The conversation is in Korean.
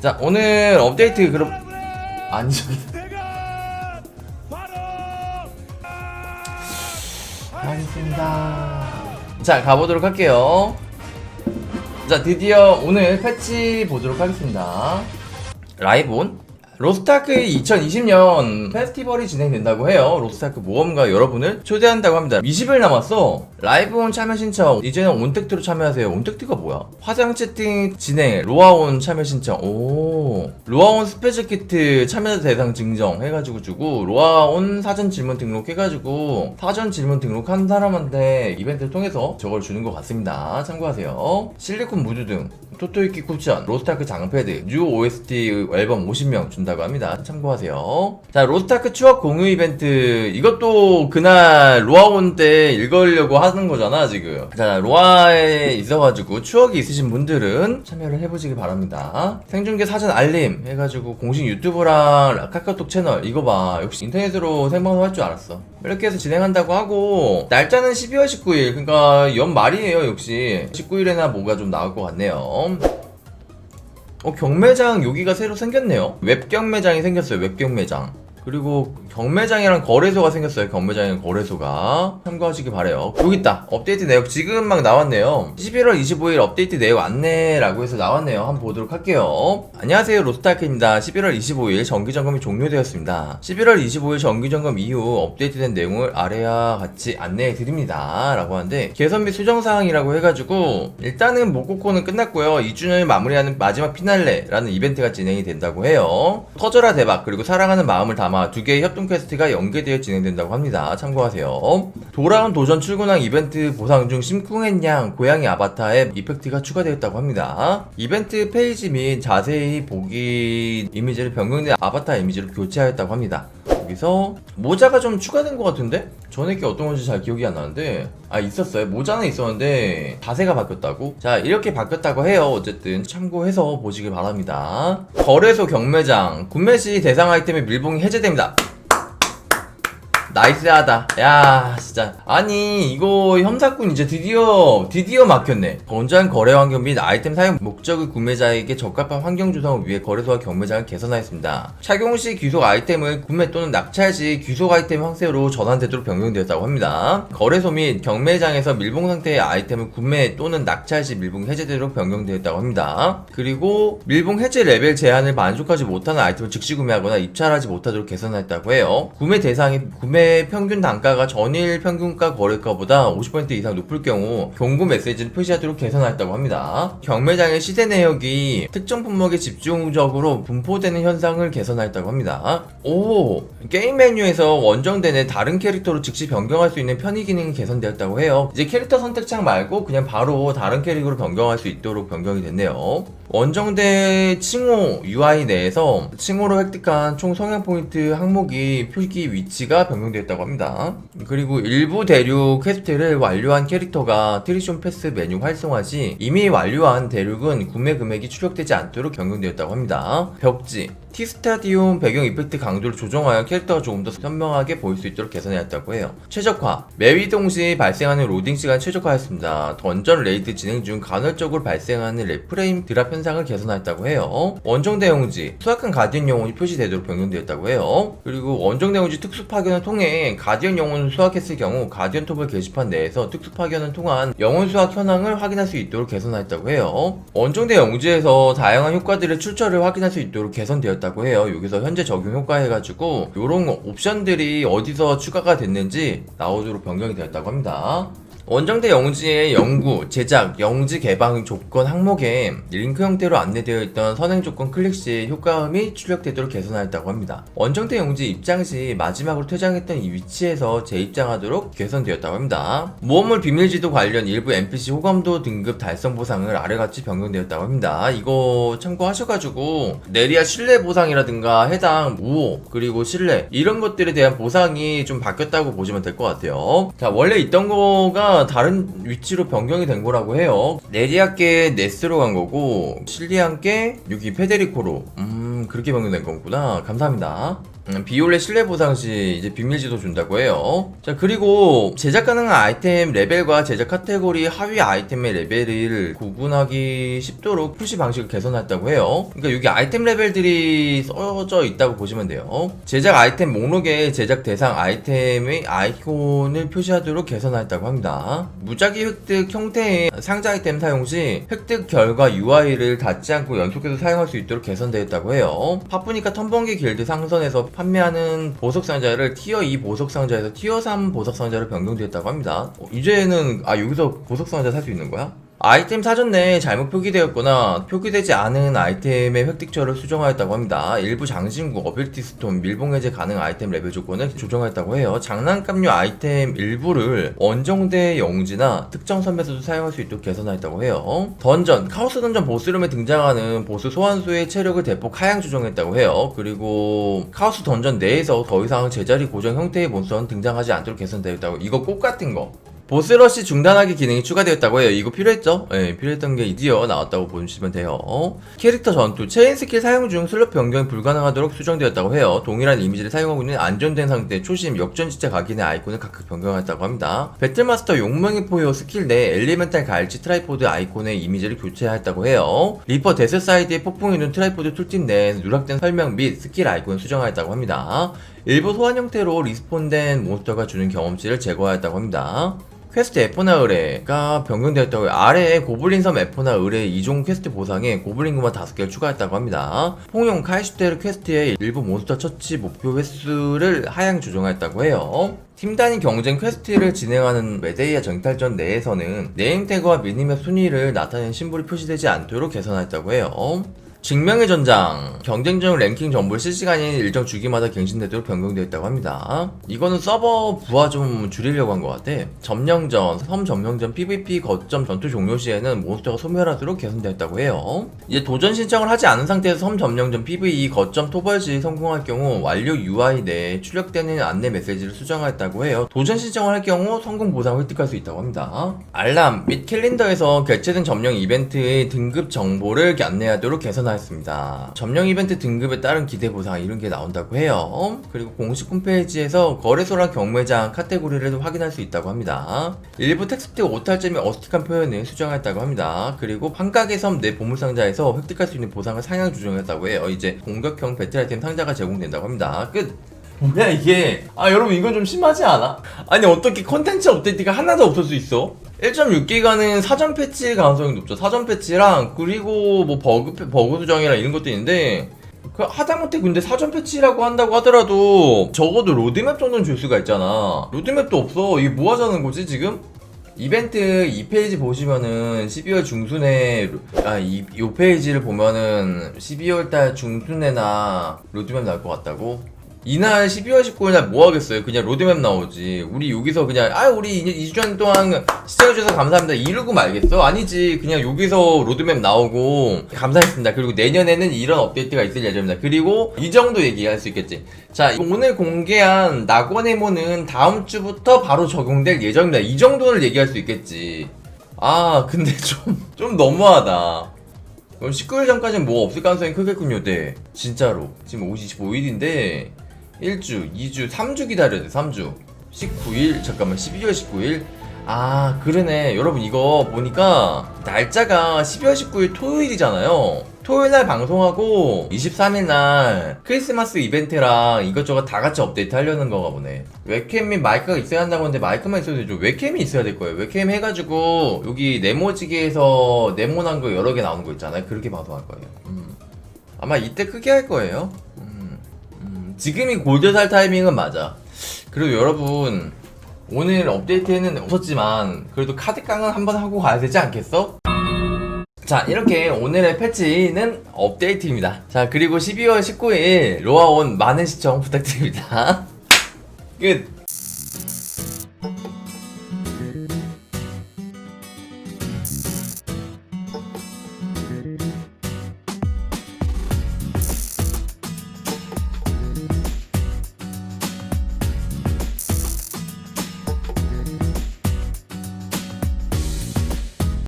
자 오늘 업데이트 그럼 아니 저기. 알겠습니다. 자 가보도록 할게요. 자 드디어 오늘 패치 보도록 하겠습니다. 라이브 온 로스타크 2020년 페스티벌이 진행된다고 해요. 로스타크 모험가 여러분을 초대한다고 합니다. 20일 남았어. 라이브 온 참여 신청. 이제는 온택트로 참여하세요. 온택트가 뭐야? 화장 채팅 진행. 로아온 참여 신청. 오. 로아온 스페셜 키트 참여자 대상 증정 해가지고 주고 로아온 사전 질문 등록 해가지고 사전 질문 등록한 사람한테 이벤트를 통해서 저걸 주는 것 같습니다. 참고하세요. 실리콘 무드 등 토토이키 쿠션, 로스타크 장패드, 뉴 OST 앨범 50명 준다 고 합니다. 참고하세요. 자, 로스타크 추억 공유 이벤트. 이것도 그날 로아온 때 읽으려고 하는 거잖아, 지금. 자, 로아에 있어가지고 추억이 있으신 분들은 참여를 해보시기 바랍니다. 생중계 사전 알림 해가지고 공식 유튜브랑 카카오톡 채널 이거 봐. 역시 인터넷으로 생방송 할 줄 알았어. 이렇게 해서 진행한다고 하고 날짜는 12월 19일. 그러니까 연말이에요, 역시. 19일에나 뭐가 좀 나올 것 같네요. 어 경매장 여기가 새로 생겼네요. 웹 경매장이 생겼어요 웹 경매장 그리고 경매장이랑 거래소가 생겼어요. 경매장이랑 거래소가. 참고하시기 바래요. 여기 있다. 업데이트 내역 지금 막 나왔네요. 11월 25일 업데이트 내역 안내라고 해서 나왔네요. 한번 보도록 할게요. 안녕하세요. 로스타크입니다. 11월 25일 정기점검이 종료되었습니다. 11월 25일 정기점검 이후 업데이트된 내용을 아래와 같이 안내해 드립니다. 라고 하는데 개선 및 수정 사항이라고 해가지고 일단은 모코코는 끝났고요. 2주년을 마무리하는 마지막 피날레라는 이벤트가 진행이 된다고 해요. 터져라 대박 그리고 사랑하는 마음을 담아 두 개의 협동 퀘스트가 연계되어 진행된다고 합니다. 참고하세요. 돌아온 도전 출근왕 이벤트 보상 중 심쿵했냥 고양이 아바타의 이펙트가 추가되었다고 합니다. 이벤트 페이지 및 자세히 보기 이미지를 변경된 아바타 이미지로 교체하였다고 합니다. 여기서 모자가 좀 추가된 것 같은데? 전에 게 어떤 건지 잘 기억이 안 나는데 아 있었어요. 모자는 있었는데 자세가 바뀌었다고? 자 이렇게 바뀌었다고 해요. 어쨌든 참고해서 보시길 바랍니다. 거래소 경매장 구매 시 대상 아이템의 밀봉이 해제됩니다 나이스하다. 야, 진짜. 아니, 이거 혐사꾼 이제 드디어, 드디어 막혔네. 건조한 거래 환경 및 아이템 사용 목적의 구매자에게 적합한 환경 조성을 위해 거래소와 경매장을 개선하였습니다. 착용 시 귀속 아이템을 구매 또는 낙찰 시 귀속 아이템 황새로 전환되도록 변경되었다고 합니다. 거래소 및 경매장에서 밀봉 상태의 아이템을 구매 또는 낙찰 시 밀봉 해제되도록 변경되었다고 합니다. 그리고 밀봉 해제 레벨 제한을 만족하지 못하는 아이템을 즉시 구매하거나 입찰하지 못하도록 개선했다고 해요. 구매 대상이 구매 평균 단가가 전일 평균가 거래가보다 50% 이상 높을 경우 경고 메시지를 표시하도록 개선하였다고 합니다. 경매장의 시세 내역이 특정 품목에 집중적으로 분포되는 현상을 개선하였다고 합니다. 오 게임 메뉴에서 원정대내 다른 캐릭터로 즉시 변경할 수 있는 편의 기능이 개선되었다고 해요. 이제 캐릭터 선택창 말고 그냥 바로 다른 캐릭터로 변경할 수 있도록 변경이 됐네요. 원정대 칭호 UI 내에서 칭호로 획득한 총 성향 포인트 항목이 표기 위치가 변경되었다고 합니다. 그리고 일부 대륙 퀘스트를 완료한 캐릭터가 트리션 패스 메뉴 활성화 시 이미 완료한 대륙은 구매 금액이 출력되지 않도록 변경되었다고 합니다. 벽지 티스타디움 배경 이펙트 강도를 조정하여 캐릭터가 조금 더 선명하게 보일 수 있도록 개선해왔다고 해요. 최적화 맵 이동 시 발생하는 로딩 시간 최적화했습니다. 던전 레이드 진행 중 간헐적으로 발생하는 레프레임 드랍 현상을 개선하였다고 해요. 원정 대용지 수학한 가디언 영혼이 표시되도록 변경되었다고 해요. 그리고 원정 대용지 특수 파견을 통해 가디언 영혼을 수확했을 경우 가디언 톱을 게시판 내에서 특수 파견을 통한 영혼 수확 현황을 확인할 수 있도록 개선하였다고 해요. 원정대 영지에서 다양한 효과들의 출처를 확인할 수 있도록 개선되었 다고 해요. 여기서 현재 적용 효과 해가지고 이런 옵션들이 어디서 추가가 됐는지 나오도록 변경이 되었다고 합니다. 원정대 영지의 연구, 제작, 영지 개방 조건 항목에 링크 형태로 안내되어 있던 선행 조건 클릭 시 효과음이 출력되도록 개선하였다고 합니다. 원정대 영지 입장 시 마지막으로 퇴장했던 이 위치에서 재입장하도록 개선되었다고 합니다. 모험물 비밀지도 관련 일부 NPC 호감도 등급 달성 보상을 아래같이 변경되었다고 합니다. 이거 참고하셔가지고 내리아 신뢰 보상이라든가 해당 우호 그리고 신뢰 이런 것들에 대한 보상이 좀 바뀌었다고 보시면 될 것 같아요. 자 원래 있던 거가 다른 위치로 변경이 된 거라고 해요. 네리아께 네스로 간 거고 실리안께 여기 페데리코로 음 그렇게 변경된 거구나. 감사합니다. 음, 비올레 실내 보상 시 이제 비밀지도 준다고 해요. 자 그리고 제작 가능한 아이템 레벨과 제작 카테고리 하위 아이템의 레벨을 구분하기 쉽도록 푸시 방식을 개선했다고 해요. 그러니까 여기 아이템 레벨들이 써져 있다고 보시면 돼요. 제작 아이템 목록에 제작 대상 아이템의 아이콘을 표시하도록 개선했다고 합니다. 무작위 획득 형태의 상자 아이템 사용 시 획득 결과 UI를 닫지 않고 연속해서 사용할 수 있도록 개선되었다고 해요. 파프니까 턴번기 길드 상선에서 판매하는 보석 상자를 티어 2 보석 상자에서 티어 3 보석 상자로 변경되었다고 합니다. 어, 이제는 아 여기서 보석 상자 살 수 있는 거야? 아이템 사전 내에 잘못 표기되었거나 표기되지 않은 아이템의 획득처를 수정하였다고 합니다. 일부 장신구, 어빌티 스톤, 밀봉 해제 가능 아이템 레벨 조건을 조정하였다고 해요. 장난감류 아이템 일부를 원정대 영지나 특정 섬에서도 사용할 수 있도록 개선하였다고 해요. 던전, 카오스 던전 보스룸에 등장하는 보스 소환수의 체력을 대폭 하향 조정했다고 해요. 그리고 카오스 던전 내에서 더 이상 제자리 고정 형태의 몬스터는 등장하지 않도록 개선되었다고 이거 꽃 같은 거 보스러시 중단하기 기능이 추가되었다고 해요. 이거 필요했죠? 예, 필요했던 게 드디어 나왔다고 보시면 돼요. 캐릭터 전투, 체인 스킬 사용 중 슬롯 변경이 불가능하도록 수정되었다고 해요. 동일한 이미지를 사용하고 있는 안전된 상태, 초심, 역전지자 각인의 아이콘을 각각 변경했다고 합니다. 배틀마스터 용명의 포효 스킬 내 엘리멘탈 갈치 트라이포드 아이콘의 이미지를 교체했다고 해요. 리퍼 데스사이드의 폭풍이 있는 트라이포드 툴팁 내에 누락된 설명 및 스킬 아이콘을 수정하였다고 합니다. 일부 소환 형태로 리스폰된 몬스터가 주는 경험치를 제거하였다고 합니다. 퀘스트 에포나 의뢰가 변경되었다고. 아래에 고블린 섬 에포나 의뢰 2종 퀘스트 보상에 고블린 구만 5개를 추가했다고 합니다. 통용 카이슈테르 퀘스트의 일부 몬스터 처치 목표 횟수를 하향 조정했다고 해요. 팀 단위 경쟁 퀘스트를 진행하는 메데이아 정탈전 내에서는 네임 태그와 미니맵 순위를 나타내는 심볼이 표시되지 않도록 개선했다고 해요. 증명의 전장 경쟁 중 랭킹 정보를 실시간인 일정 주기마다 갱신되도록 변경되었다고 합니다. 이거는 서버 부하 좀 줄이려고 한 것 같아. 점령전, 섬 점령전, PVP 거점 전투 종료 시에는 몬스터가 소멸하도록 개선되었다고 해요. 이제 도전 신청을 하지 않은 상태에서 섬 점령전, PVE 거점 토벌 시 성공할 경우 완료 UI 내에 출력되는 안내 메시지를 수정하였다고 해요. 도전 신청을 할 경우 성공 보상을 획득할 수 있다고 합니다. 알람 및 캘린더에서 개최된 점령 이벤트의 등급 정보를 안내하도록 개선하 였습니다. 점령 이벤트 등급에 따른 기대 보상 이런 게 나온다고 해요. 그리고 공식 홈페이지에서 거래소랑 경매장 카테고리를 확인할 수 있다고 합니다. 일부 텍스트 오탈점이 어스틱한 표현을 수정했다고 합니다. 그리고 환각의 섬 내 보물상자에서 획득할 수 있는 보상을 상향 조정했다고 해요. 이제 공격형 배틀 아이템 상자가 제공된다고 합니다. 끝! 뭐야 이게 아 여러분 이건 좀 심하지 않아? 아니 어떻게 컨텐츠 업데이트가 하나도 없을 수 있어? 1.6기가는 사전 패치 가능성이 높죠 사전 패치랑 그리고 뭐 버그, 패- 버그 수정이랑 이런 것도 있는데 그 하다못해 근데 사전 패치라고 한다고 하더라도 적어도 로드맵 정도는 줄 수가 있잖아 로드맵도 없어 이게 뭐 하자는 거지 지금? 이벤트 2페이지 보시면은 12월 중순에 아이 이 페이지를 보면은 12월 달 중순에나 로드맵 나올 것 같다고? 이날 12월 19일 날 뭐 하겠어요? 그냥 로드맵 나오지. 우리 여기서 그냥 아 우리 2주년 동안 시청해주셔서 감사합니다. 이러고 말겠어? 아니지. 그냥 여기서 로드맵 나오고 감사했습니다. 그리고 내년에는 이런 업데이트가 있을 예정입니다. 그리고 이 정도 얘기할 수 있겠지. 자 오늘 공개한 낙원의모는 다음 주부터 바로 적용될 예정입니다. 이 정도를 얘기할 수 있겠지. 아 근데 좀좀 너무하다. 그럼 19일 전까지는 뭐 없을 가능성이 크겠군요, 네. 진짜로. 지금 25일인데, 1주, 2주, 3주 기다려야 돼, 3주. 19일, 잠깐만, 12월 19일? 아, 그러네. 여러분, 이거 보니까, 날짜가 12월 19일 토요일이잖아요. 토요일 날 방송하고, 23일 날 크리스마스 이벤트랑 이것저것 다 같이 업데이트 하려는 거가 보네. 웹캠 및 마이크가 있어야 한다고 하는데, 마이크만 있어도 되죠. 웹캠이 있어야 될 거예요. 웹캠 해가지고, 여기 네모지기에서 네모난 거 여러 개 나오는 거 있잖아요. 그렇게 방송할 거예요. 음. 아마 이때 크게 할 거예요. 지금이 골드 살 타이밍은 맞아. 그리고 여러분, 오늘 업데이트는 없었지만, 그래도 카드 깡은 한번 하고 가야 되지 않겠어? 자, 이렇게 오늘의 패치는 업데이트입니다. 자, 그리고 12월 19일 로아온 많은 시청 부탁드립니다. 끝.